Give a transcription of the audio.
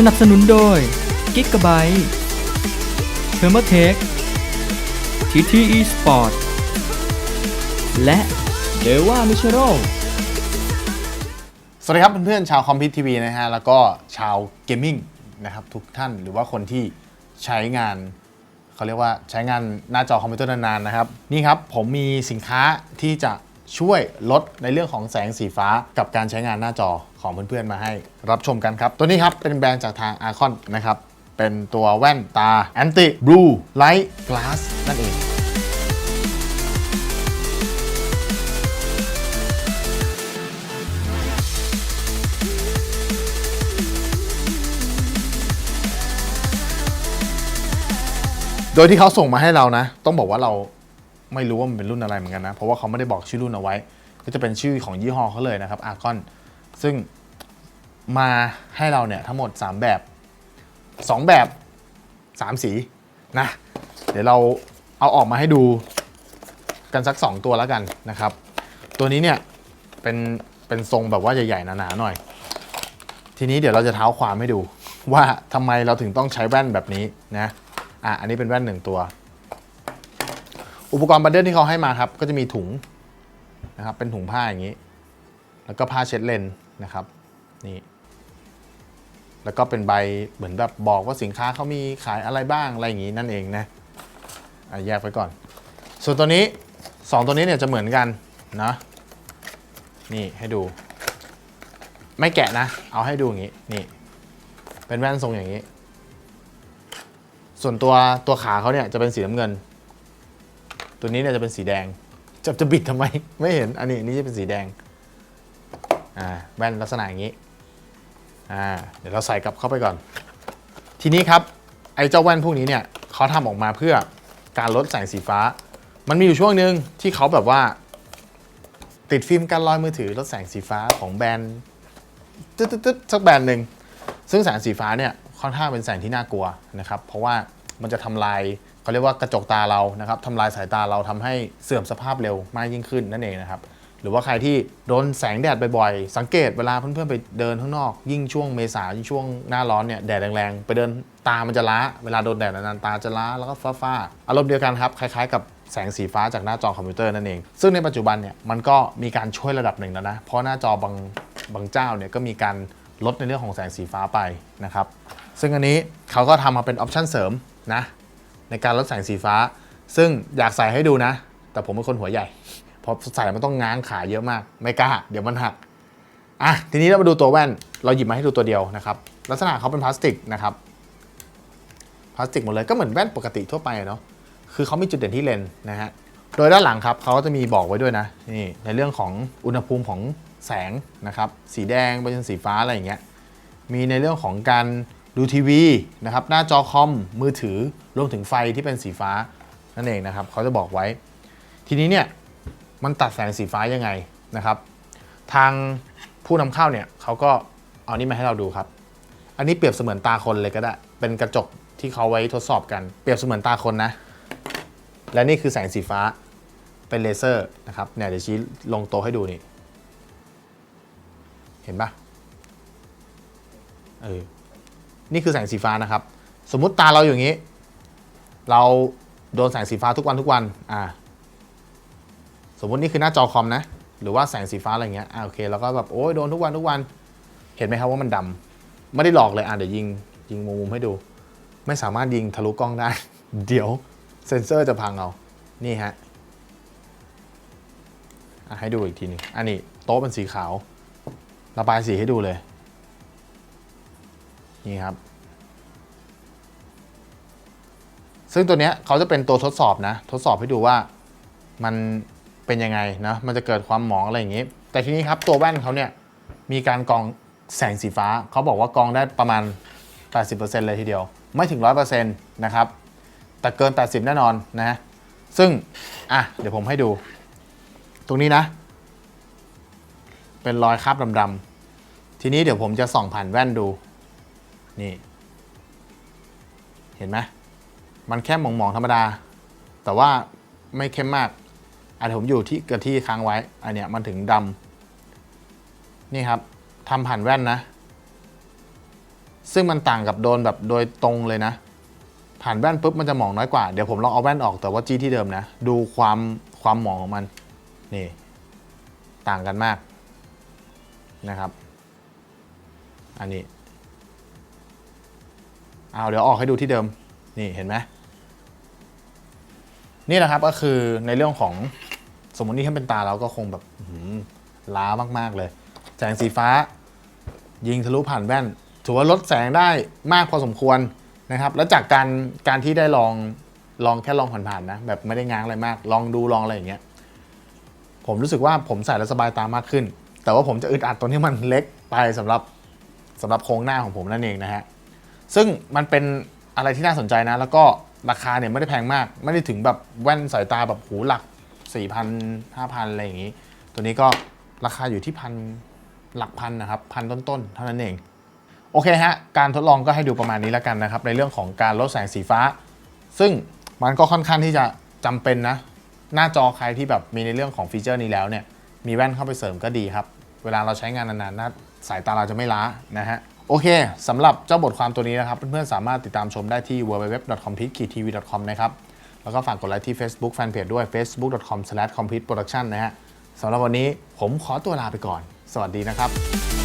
สนับสนุนโดย g i g a b y t e t h e r m o t e c h TTE Sport และ d e w a m i c h e r o สวัสดีครับเพื่อนๆชาวคอมพิวทีวีนะฮะ แล้วก็ชาวเกมมิ่งนะครับทุกท่านหรือว่าคนที่ใช้งานเขาเรียกว่าใช้งานหน้าจอคอมพิวเตอร์นานๆนะครับ นี่ครับผมมีสินค้าที่จะ ช่วยลดในเรื่องของแสงสีฟ้ากับการใช้งานหน้าจอของเพื่อนๆมาให้รับชมกันครับ ตัวนี้ครับเป็นแบรนด์จากทาง a r c o n นะครับ เป็นตัวแว่นตา Anti Blue Light Glass นั่นเองโดยที่เขาส่งมาให้เรานะ ต้องบอกว่าเรา ไม่รู้ว่ามันเป็นรุ่นอะไรเหมือนกันนะ เพราะว่าเขาไม่ได้บอกชื่อรุ่นเอาไว้ ก็จะเป็นชื่อของยี่ห้อเขาเลยนะครับอาร์กอนซึ่งมาให้เราเนี่ยทั้งหมด 3 แบบ 2 แบบ 3 สีนะ เดี๋ยวเราเอาออกมาให้ดูกันสัก 2 ตัวแล้วกันนะครับ ตัวนี้เนี่ยเป็นเป็นทรงแบบว่าใหญ่ๆหนาๆหน่อย ทีนี้เดี๋ยวเราจะเท้าความให้ดู ว่าทำไมเราถึงต้องใช้แว่นแบบนี้นะอะอันนี้เป็นแว่นหนึ่งตัว อุปกรณ์บันเดิลที่เขาให้มาครับ ก็จะมีถุงนะครับ เป็นถุงผ้าอย่างนี้ แล้วก็ผ้าเช็ดเลนนะครับ นี่ แล้วก็เป็นใบเหมือนแบบบอกว่าสินค้าเขามีขายอะไรบ้างอะไรอย่างนี้นั่นเองนะอะแยกไว้ก่อน ส่วนตัวนี้สองตัวนี้เนี่ยจะเหมือนกันนะ นี่ให้ดู ไม่แกะนะ เอาให้ดูอย่างนี้ นี่ เป็นแว่นทรงอย่างนี้ ส่วนตัวตัวขาเขาเนี่ยจะเป็นสีน้ำเงิน ตัวนี้เนี่ยจะเป็นสีแดงจะจะบิดทำไม ไม่เห็น อันนี้อันนี้จะเป็นสีแดง อ่า แว่นลักษณะอย่างนี้ อ่า เดี๋ยวเราใส่กลับเข้าไปก่อน ทีนี้ครับ ไอ้เจ้าแว่นพวกนี้เนี่ยเขาทำออกมาเพื่อการลดแสงสีฟ้า มันมีอยู่ช่วงหนึ่งที่เขาแบบว่า ติดฟิล์มกันรอยมือถือลดแสงสีฟ้าของแบรนด์ตึ๊ดๆๆสักแบรนด์หนึ่ง ซึ่งแสงสีฟ้าเนี่ยค่อนข้างเป็นแสงที่น่ากลัวนะครับ เพราะว่ามันจะทำลาย เขาเรียกว่ากระจกตาเรานะครับทำลายสายตาเราทำให้เสื่อมสภาพเร็วมากยิ่งขึ้นนั่นเองนะครับหรือว่าใครที่โดนแสงแดดบ่อยๆ สังเกตเวลาเพื่อนๆไปเดินข้างนอก ยิ่งช่วงเมษายิ่งช่วงหน้าร้อนเนี่ยแดดแรงๆ ไปเดินตามันจะล้า เวลาโดนแดดนานๆตาจะล้าแล้วก็ฟ้าๆอารมณ์เดียวกันครับ คล้ายๆกับแสงสีฟ้าจากหน้าจอคอมพิวเตอร์นั่นเอง ซึ่งในปัจจุบันเนี่ยมันก็มีการช่วยระดับหนึ่งแล้วนะ เพราะหน้าจอบางบางเจ้าเนี่ยก็มีการลดในเรื่องของแสงสีฟ้าไปนะครับซึ่งอันนี้เขาก็ทำมาเป็นออปชันเสริมนะ ในการลดแสงสีฟ้า ซึ่งอยากใส่ให้ดูนะ แต่ผมเป็นคนหัวใหญ่พอใส่มันต้องง้างขาเยอะมาก ไม่กล้า เดี๋ยวมันหักอะทีนี้เรามาดูตัวแว่น เราหยิบมาให้ดูตัวเดียวนะครับลักษณะเขาเป็นพลาสติกนะครับพลาสติกหมดเลยก็เหมือนแว่นปกติทั่วไปเนาะคือเขามีจุดเด่นที่เลนนะฮะโดยด้านหลังครับเขาก็จะมีบอกไว้ด้วยนะนี่ในเรื่องของอุณหภูมิของแสงนะครับสีแดงไปจนสีฟ้าอะไรอย่างเงี้ยมีในเรื่องของการ ดูทีวีนะครับหน้าจอคอมมือถือรวมถึงไฟที่เป็นสีฟ้านั่นเองนะครับเขาจะบอกไว้ ทีนี้เนี่ยมันตัดแสงสีฟ้ายังไงนะครับ ทางผู้นำเข้าเนี่ยเขาก็เอานี่มาให้เราดูครับ อันนี้เปรียบเสมือนตาคนเลยก็ได้ เป็นกระจกที่เขาไว้ทดสอบกัน เปรียบเสมือนตาคนนะ และนี่คือแสงสีฟ้าเป็นเลเซอร์นะครับเนี่ยเดี๋ยวชี้ลงโต๊ะให้ดูนี่ เห็นปะเออ นี่คือแสงสีฟ้านะครับ สมมุติตาเราอยู่างนี้ เราโดนแสงสีฟ้าทุกวันทุกวันอ่าสมมุตินี่คือหน้าจอคอมนะ หรือว่าแสงสีฟ้าอะไรเงี้ยอ่าโอเคแล้วก็แบบโอ้ยโดนทุกวันทุกวัน เห็นไหมครับว่ามันดำไม่ได้หลอกเลยอ่าเดี๋ยวยิงยิงมุมๆให้ดู ไม่สามารถยิงทะลุกล้องได้ เดี๋ยวเซ็นเซอร์จะพังเอา นี่ฮะอะให้ดูอีกทีนึงอันนี้โต๊ะเป็นสีขาว ระบายสีให้ดูเลย นี่ครับ ซึ่งตัวเนี้ยเขาจะเป็นตัวทดสอบนะ ทดสอบให้ดูว่ามันเป็นยังไงนะมันจะเกิดความหมองอะไรอย่างนี้ แต่ทีนี้ครับตัวแว่นเขาเนี่ยมีการกรองแสงสีฟ้า เขาบอกว่ากรองได้ประมาณ 80%เลยทีเดียว ไม่ถึง 100%นะครับ แต่เกิน 80 แน่นอนนะ ซึ่ง อะ เดี๋ยวผมให้ดู ตรงนี้นะ เป็นรอยคราบดำๆทีนี้เดี๋ยวผมจะส่องผ่านแว่นดู นี่ เห็นไหมมันแค่หมองๆธรรมดา แต่ว่าไม่เข้มมากอันผมอยู่ที่กับที่ค้างไว้อันเนี้ยมันถึงดำนี่ครับทำผ่านแว่นนะ ซึ่งมันต่างกับโดนแบบโดยตรงเลยนะ ผ่านแว่นปุ๊บมันจะหมองน้อยกว่า เดี๋ยวผมลองเอาแว่นออกแต่ว่าจี้ที่เดิมนะ ดูความความหมองของมันนี่ต่างกันมากนะครับ อันนี้ เอาเดี๋ยวออกให้ดูที่เดิมนี่เห็นไหมนี่แหละครับก็คือในเรื่องของสมมตินี่ถ้าเป็นตาเราก็คงแบบล้ามาก ๆ เลย แสงสีฟ้า ยิงทะลุผ่านแว่น ถือว่าลดแสงได้มากพอสมควรนะครับ แล้วจากการการที่ได้ลองลองแค่ลองผ่านๆนะ แบบไม่ได้ง้างอะไรมาก ลองดูลองอะไรอย่างเงี้ยผมรู้สึกว่าผมใส่แล้วสบายตามากขึ้น แต่ว่าผมจะอึดอัดตรงที่มันเล็กไปสำหรับสำหรับโครงหน้าของผมนั่นเองนะฮะ ซึ่งมันเป็นอะไรที่น่าสนใจนะ แล้วก็ราคาเนี่ยไม่ได้แพงมาก ไม่ได้ถึงแบบแว่นสายตาแบบหูหลัก 4,000 5,000 อะไรอย่างนี้ ตัวนี้ก็ราคาอยู่ที่พันหลักพันนะครับพันต้นๆ เท่านั้นเอง โอเคฮะ การทดลองก็ให้ดูประมาณนี้แล้วกันนะครับ ในเรื่องของการลดแสงสีฟ้า ซึ่งมันก็ค่อนข้างที่จะจำเป็นนะ หน้าจอใครที่แบบมีในเรื่องของฟีเจอร์นี้แล้วเนี่ยมีแว่นเข้าไปเสริมก็ดีครับ เวลาเราใช้งานนานๆหน้าสายตาเราจะไม่ล้านะฮะโอเคสำหรับเจ้าบทความตัวนี้นะครับ เพื่อนๆสามารถติดตามชมได้ที่ www.complete-tv.com นะครับ แล้วก็ฝากกดไลค์ที่ Facebook Fanpage ด้วย facebook.com/completeproduction นะฮะสำหรับวันนี้ผมขอตัวลาไปก่อน สวัสดีนะครับ